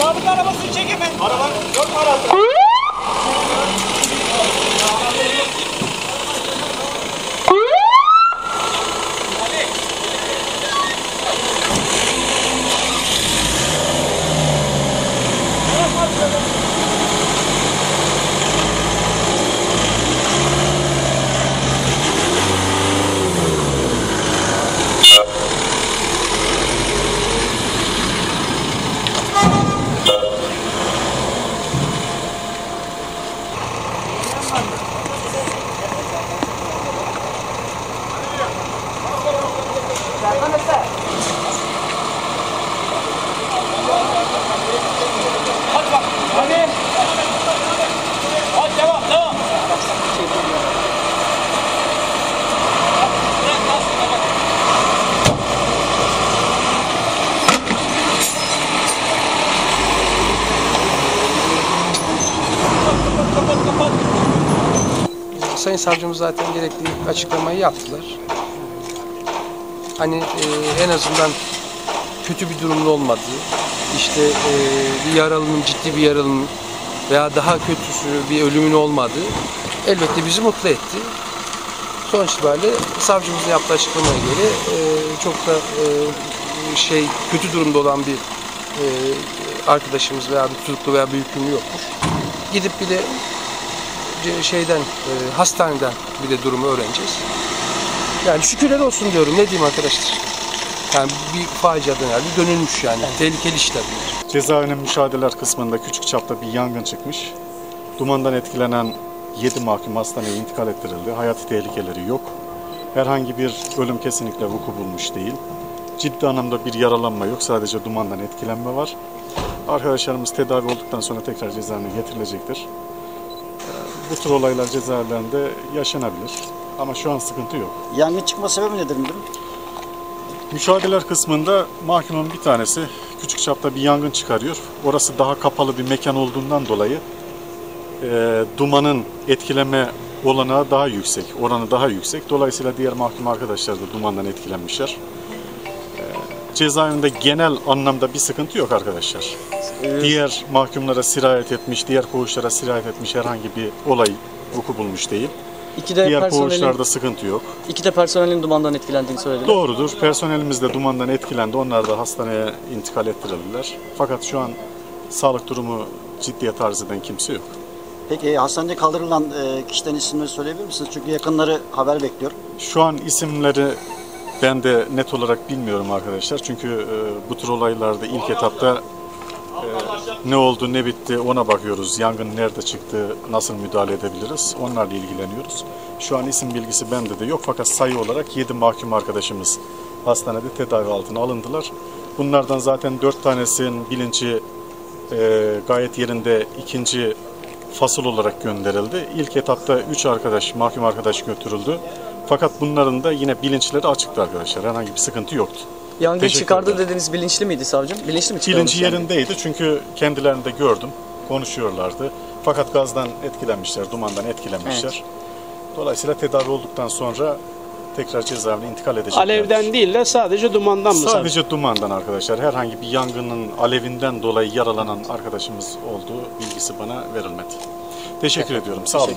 Sabit arabasını çekemeyin. Araba yok mu arabada? Sayın savcımız zaten gerekli açıklamayı yaptılar. Hani e, en azından kötü bir durumda olmadığı, işte e, bir yaralının ciddi bir yaralının veya daha kötüsü bir ölümün olmadığı elbette bizi mutlu etti. Sonuç itibariyle savcımızın yaptığı açıklamaya göre e, çok da e, şey kötü durumda olan bir e, arkadaşımız veya bir tutuklu veya bir hükümlü yokmuş. Gidip bir de şeyden e, hastaneden bir de durumu öğreneceğiz. Yani şükürler olsun diyorum. Ne diyeyim arkadaşlar? Yani bir faciadan herhalde dönülmüş yani. Tehlikeli işler bunlar. Cezaevinin müşahederler kısmında küçük çapta bir yangın çıkmış. Dumandan etkilenen 7 mahkum hastaneye intikal ettirildi. Hayati tehlikeleri yok. Herhangi bir ölüm kesinlikle vuku bulmuş değil. Ciddi anlamda bir yaralanma yok. Sadece dumandan etkilenme var. Arkadaşlarımız tedavi olduktan sonra tekrar cezaevine getirilecektir. Bu tür olaylar cezaevlerinde yaşanabilir. Ama şu an sıkıntı yok. Yangın çıkma sebebi nedir müdürüm? Müşahedeler kısmında mahkumun bir tanesi küçük çapta bir yangın çıkarıyor. Orası daha kapalı bir mekan olduğundan dolayı e, dumanın etkileme olanağı daha yüksek, oranı daha yüksek. Dolayısıyla diğer mahkum arkadaşlar da dumandan etkilenmişler. E, cezaevinde genel anlamda bir sıkıntı yok arkadaşlar. Diğer mahkumlara sirayet etmiş, diğer koğuşlara sirayet etmiş herhangi bir olay vuku bulmuş değil. İki de Diğer koğuşlarda sıkıntı yok. iki de personelin dumandan etkilendiğini söylediler. Doğrudur. Personelimiz de dumandan etkilendi. Onlar da hastaneye intikal ettirildiler. Fakat şu an sağlık durumu ciddiyet arz eden kimse yok. Peki hastanede kaldırılan e, kişilerin isimleri söyleyebilir misiniz? Çünkü yakınları haber bekliyor. Şu an isimleri ben de net olarak bilmiyorum arkadaşlar. Çünkü e, bu tür olaylarda ilk etapta e, ne oldu ne bitti ona bakıyoruz. Yangın nerede çıktı, nasıl müdahale edebiliriz onlarla ilgileniyoruz. Şu an isim bilgisi bende de yok fakat sayı olarak 7 mahkum arkadaşımız hastanede tedavi altına alındılar. Bunlardan zaten 4 tanesinin bilinci e, gayet yerinde ikinci fasıl olarak gönderildi. İlk etapta 3 arkadaş, mahkum arkadaş götürüldü. Fakat bunların da yine bilinçleri açıktı arkadaşlar. Herhangi bir sıkıntı yoktu. Yangın Teşekkür çıkardı ederim. dediniz bilinçli miydi savcım? Bilinçli mi çıkardı? Bilinci yerindeydi çünkü kendilerini de gördüm. Konuşuyorlardı. Fakat gazdan etkilenmişler, dumandan etkilenmişler. Dolayısıyla tedavi olduktan sonra tekrar cezaevine intikal edecekler. Alevden değil de sadece dumandan mı? Sadece dumandan arkadaşlar. Herhangi bir yangının alevinden dolayı yaralanan arkadaşımız olduğu bilgisi bana verilmedi. Teşekkür ediyorum. Sağ olun.